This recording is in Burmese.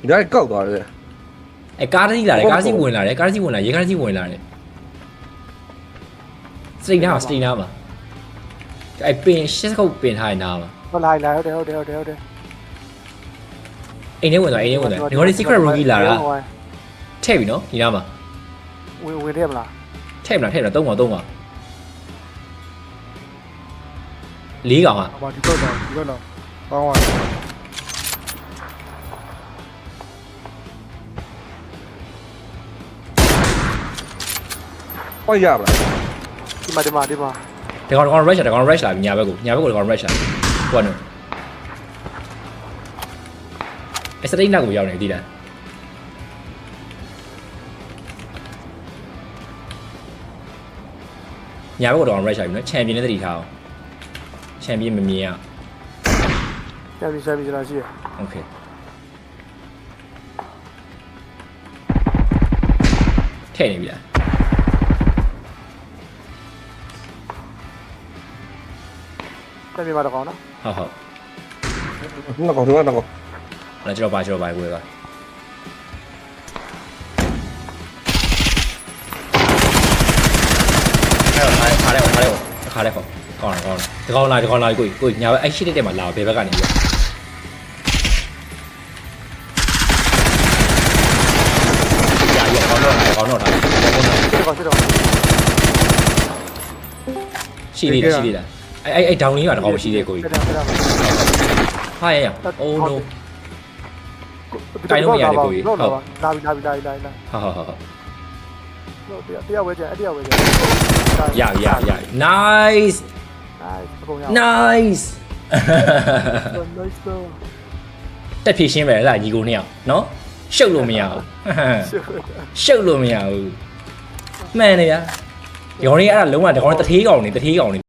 ဒီတိုင်းကောက်သွားတယ်အဲကားတစ်စီးလာတယ်ကားတစ်စီးဝင်လာတယ်ကားတစ်စီးဝင်လာရေကားတစ်စီးဝင်လာတယ်စတိတ်နာစတိတ်နာမှာအဲပင်ရှစ်ခုတ်ပင်ထားတဲ့နာမှာဟုတ်လားလာဟုတ်တယ်ဟုတ်တယ်ဟုတ်တယ်ဟုတ်တယ်အိမ်ထဲဝင်သွားအိမ်ထဲဝင်သွားဒီကောင်လေး secret rookie လာတာထည့်ပြီနော်ဒီနားမှာဝင်ဝင်တယ်မလားထည့်မလားထည့်မလားသုံးကောင်သုံးကော င်လေးကောင်อ่ะ ဟောဒီတော့တော့ဒီတော့တော့ကောင်းပါ ဟောရပါလား ဒီမှာဒီမှာဒီမှာ ဒီကောင်ဒီကောင် rush ဒီကောင် rush လာပြီညာဘက်ကိုညာဘက်ကိုဒီကောင် rush လာဟိုကနော်အဲစတိတ်နာကိုရောက်နေဒီလားညာဘက်ကိုဒီကောင် rush လာပြီနော်ချန်ပီယံနဲ့တတိထားအောင် 铅笔没命啊！下面下面就拿去。OK。太牛逼了！下面把它搞了。好好。那搞什么？那搞。来，接着摆，接着摆，过来吧。还有，还还有，还有。 ခါရဲခေါကောင်းတယ်ကောင်းတယ်ဒီကောင်လာဒီကောင်လာကိုကိုညာဘက်အဲ့ရှိတဲ့တဲမှာလာဘယ်ဘက်ကနေပြီးကြာရကောင်းတော့ကောင်းတော့တာကောင်းတော့စစ်တော့စစ်တော့ရှိသေးတယ်ရှိသေးတယ်အဲ့အဲ့အဲ့ဒေါင်လေးကတကောင်ရှိသေးကိုကြီးစစ်တော့စစ်တော့ဟာရရအိုးနိုလာပြီလာပြီလာပြီလာပြီလာဟာဟာဟာတော့ တရားဝဲကြအတရားဝဲကြရရရ nice နိုင်အကုန်ရ nice နိုက်စ်တော့တက်ဖြည့်ရှင်းပဲလားညီကိုနှစ်ယောက်နော်ရှုပ်လို့မရဘူးရှုပ်လို့မရဘူးမှန်တယ်ဗျာဒီကောင်လေးအဲ့ဒါလုံးဝဒီကောင်တထေးကောင်နေတထေးကောင်နေ